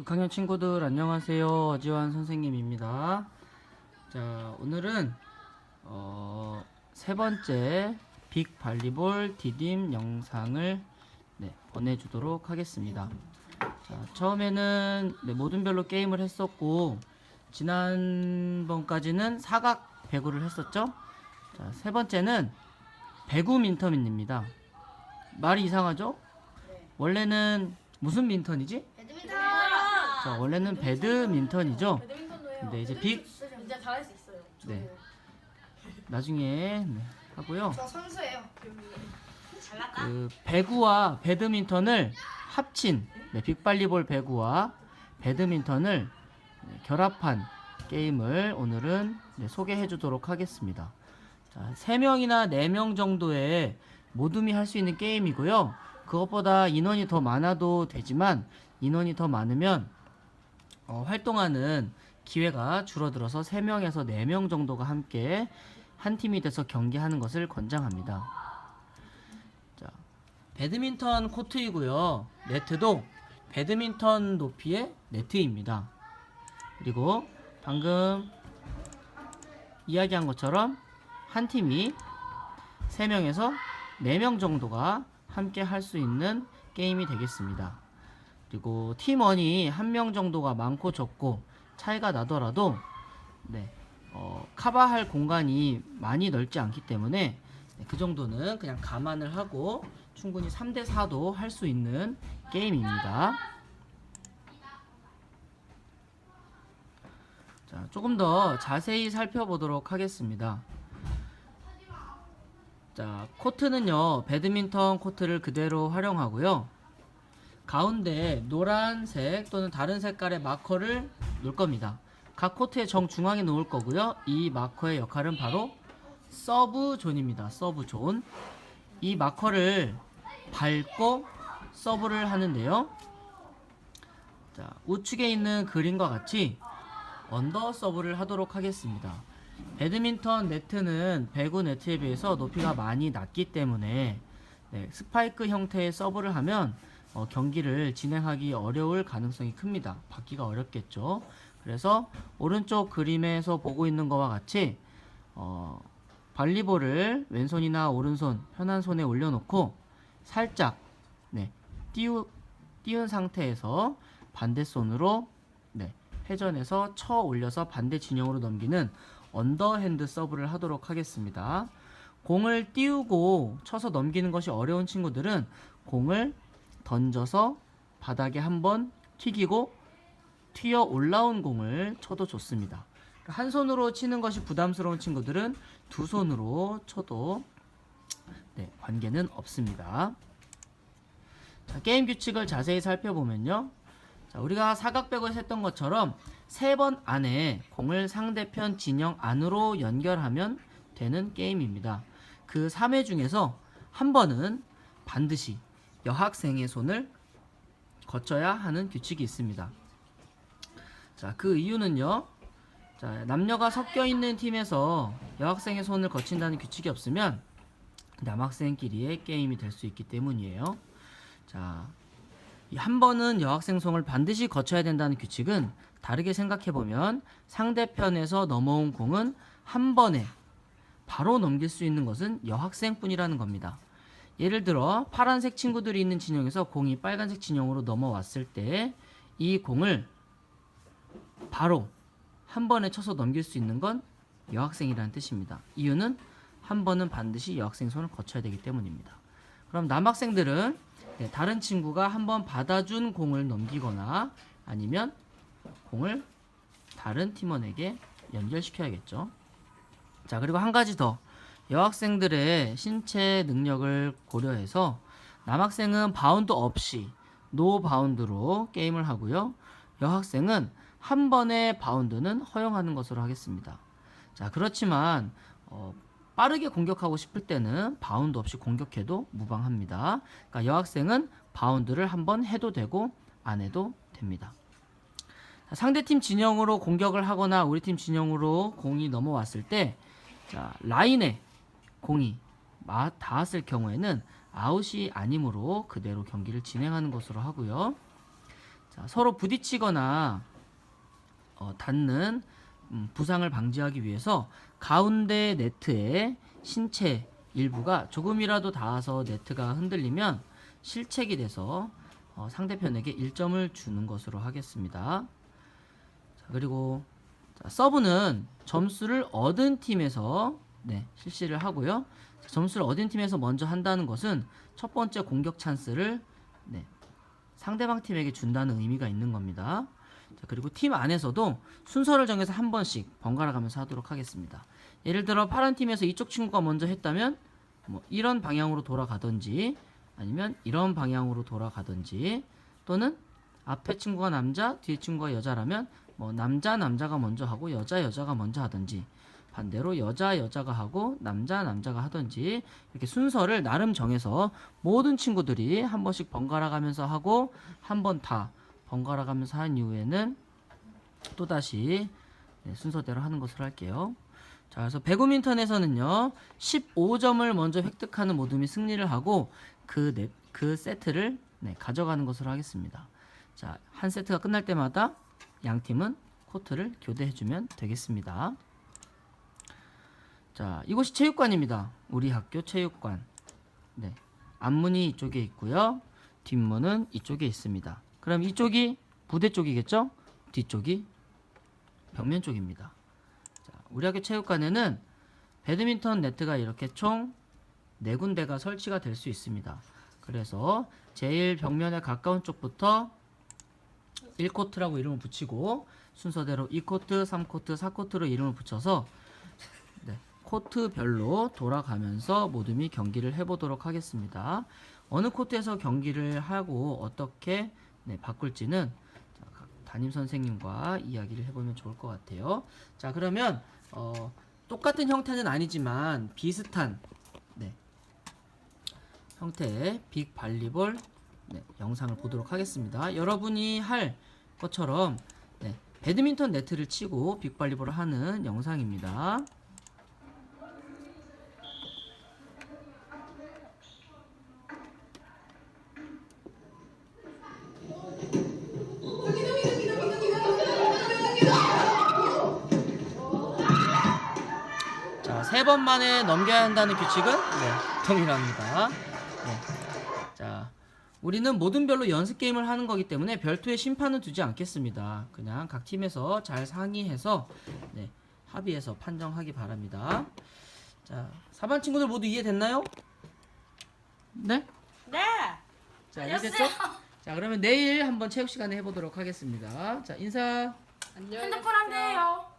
6학년 친구들 안녕하세요. 어지환 선생님입니다. 자, 오늘은 어, 세 번째 빅 발리볼 디딤 영상을 네, 보내주도록 하겠습니다. 자, 처음에는 네, 모든 별로 게임을 했었고 지난번까지는 사각 배구를 했었죠. 자, 세 번째는 배구 민터민입니다. 말이 이상하죠? 원래는 무슨 민턴이지? 자, 원래는 배드민턴이죠. 근데 이제 빅 진짜 잘할 수 있어요. 네. 나중에 네, 하고요. 저 선수예요. 그 배구와 배드민턴을 합친 네, 빅발리볼 배구와 배드민턴을 네, 결합한 게임을 오늘은 네, 소개해 주도록 하겠습니다. 자, 3명이나 4명 정도의 모둠이 할 수 있는 게임이고요. 그것보다 인원이 더 많아도 되지만 인원이 더 많으면 어, 활동하는 기회가 줄어들어서 3명에서 4명 정도가 함께 한 팀이 돼서 경기하는 것을 권장합니다. 자, 배드민턴 코트이고요. 네트도 배드민턴 높이의 네트입니다. 그리고 방금 이야기한 것처럼 한 팀이 3명에서 4명 정도가 함께 할 수 있는 게임이 되겠습니다. 그리고 팀원이 한 명 정도가 많고 적고 차이가 나더라도 네, 어, 커버할 공간이 많이 넓지 않기 때문에 네, 그 정도는 그냥 감안을 하고 충분히 3대 4도 할 수 있는 게임입니다. 자, 조금 더 자세히 살펴보도록 하겠습니다. 자, 코트는요, 배드민턴 코트를 그대로 활용하고요. 가운데 노란색 또는 다른 색깔의 마커를 놓을 겁니다. 각 코트의 정중앙에 놓을 거고요. 이 마커의 역할은 바로 서브 존입니다. 서브 존. 이 마커를 밟고 서브를 하는데요. 자, 우측에 있는 그림과 같이 언더 서브를 하도록 하겠습니다. 배드민턴 네트는 배구 네트에 비해서 높이가 많이 낮기 때문에 네, 스파이크 형태의 서브를 하면 어, 경기를 진행하기 어려울 가능성이 큽니다. 받기가 어렵겠죠. 그래서 오른쪽 그림에서 보고 있는 것과 같이 어, 발리볼을 왼손이나 오른손 편한 손에 올려놓고 살짝 네, 띄우, 띄운 상태에서 반대 손으로 네, 회전해서 쳐 올려서 반대 진영으로 넘기는 언더핸드 서브를 하도록 하겠습니다. 공을 띄우고 쳐서 넘기는 것이 어려운 친구들은 공을 던져서 바닥에 한번 튀기고 튀어 올라온 공을 쳐도 좋습니다. 한 손으로 치는 것이 부담스러운 친구들은 두 손으로 쳐도 네, 관계는 없습니다. 자, 게임 규칙을 자세히 살펴보면요. 자, 우리가 사각백을 했던 것처럼 세 번 안에 공을 상대편 진영 안으로 연결하면 되는 게임입니다. 그 3회 중에서 한 번은 반드시 여학생의 손을 거쳐야 하는 규칙이 있습니다. 자, 그 이유는요. 자, 남녀가 섞여 있는 팀에서 여학생의 손을 거친다는 규칙이 없으면 남학생끼리의 게임이 될 수 있기 때문이에요. 자, 이한 번은 여학생 손을 반드시 거쳐야 된다는 규칙은 다르게 생각해 보면 상대편에서 넘어온 공은 한 번에 바로 넘길 수 있는 것은 여학생뿐이라는 겁니다. 예를 들어 파란색 친구들이 있는 진영에서 공이 빨간색 진영으로 넘어왔을 때 이 공을 바로 한 번에 쳐서 넘길 수 있는 건 여학생이라는 뜻입니다. 이유는 한 번은 반드시 여학생 손을 거쳐야 되기 때문입니다. 그럼 남학생들은 네, 다른 친구가 한 번 받아준 공을 넘기거나 아니면 공을 다른 팀원에게 연결시켜야겠죠. 자, 그리고 한 가지 더. 여학생들의 신체 능력을 고려해서 남학생은 바운드 없이 노 바운드로 게임을 하고요. 여학생은 한 번의 바운드는 허용하는 것으로 하겠습니다. 자, 그렇지만 어, 빠르게 공격하고 싶을 때는 바운드 없이 공격해도 무방합니다. 그러니까 여학생은 바운드를 한 번 해도 되고 안 해도 됩니다. 자, 상대팀 진영으로 공격을 하거나 우리 팀 진영으로 공이 넘어왔을 때 자, 라인에 공이 마- 닿았을 경우에는 아웃이 아니므로 그대로 경기를 진행하는 것으로 하고요. 자, 서로 부딪히거나 어, 닿는 음, 부상을 방지하기 위해서 가운데 네트에 신체 일부가 조금이라도 닿아서 네트가 흔들리면 실책이 돼서 어, 상대편에게 1점을 주는 것으로 하겠습니다. 자, 그리고 자, 서브는 점수를 얻은 팀에서 네, 실시를 하고요. 자, 점수를 얻은 팀에서 먼저 한다는 것은 첫 번째 공격 찬스를 네, 상대방 팀에게 준다는 의미가 있는 겁니다. 자, 그리고 팀 안에서도 순서를 정해서 한 번씩 번갈아 가면서 하도록 하겠습니다. 예를 들어 파란 팀에서 이쪽 친구가 먼저 했다면 뭐 이런 방향으로 돌아가든지 아니면 이런 방향으로 돌아가든지 또는 앞에 친구가 남자, 뒤에 친구가 여자라면 뭐 남자 남자가 먼저 하고 여자 여자가 먼저 하든지 반대로 여자 여자가 하고 남자 남자가 하든지 이렇게 순서를 나름 정해서 모든 친구들이 한 번씩 번갈아 가면서 하고 한 번 다 번갈아 가면서 한 이후에는 또 다시 네, 순서대로 하는 것으로 할게요. 자, 그래서 배구민턴에서는요, 15점을 먼저 획득하는 모둠이 승리를 하고 그, 네, 그 세트를 네, 가져가는 것으로 하겠습니다. 자, 한 세트가 끝날 때마다 양 팀은 코트를 교대해주면 되겠습니다. 자, 이곳이 체육관입니다. 우리 학교 체육관. 네, 앞문이 이쪽에 있고요. 뒷문은 이쪽에 있습니다. 그럼 이쪽이 부대 쪽이겠죠? 뒤쪽이 벽면 쪽입니다. 자, 우리 학교 체육관에는 배드민턴 네트가 이렇게 총네 군데가 설치가 될 수 있습니다. 그래서 제일 벽면에 가까운 쪽부터 1코트라고 이름을 붙이고 순서대로 2코트, 3코트, 4코트로 이름을 붙여서 네, 코트별로 돌아가면서 모둠이 경기를 해보도록 하겠습니다. 어느 코트에서 경기를 하고 어떻게 네, 바꿀지는 담임 선생님과 이야기를 해보면 좋을 것 같아요. 자 그러면 어, 똑같은 형태는 아니지만 비슷한 네, 형태의 빅 발리볼 네, 영상을 보도록 하겠습니다. 여러분이 할 것처럼 네, 배드민턴 네트를 치고 빅 발리볼을 하는 영상입니다. 세 번 만에 넘겨야 한다는 규칙은 네, 동일합니다. 네. 자, 우리는 모든 별로 연습 게임을 하는 거기 때문에 별도의 심판은 두지 않겠습니다. 그냥 각 팀에서 잘 상의해서 네, 합의해서 판정하기 바랍니다. 자, 4반 친구들 모두 이해됐나요? 네? 네. 자, 이해됐죠? 자, 그러면 내일 한번 체육 시간에 해보도록 하겠습니다. 자, 인사. 핸드폰 안 돼요.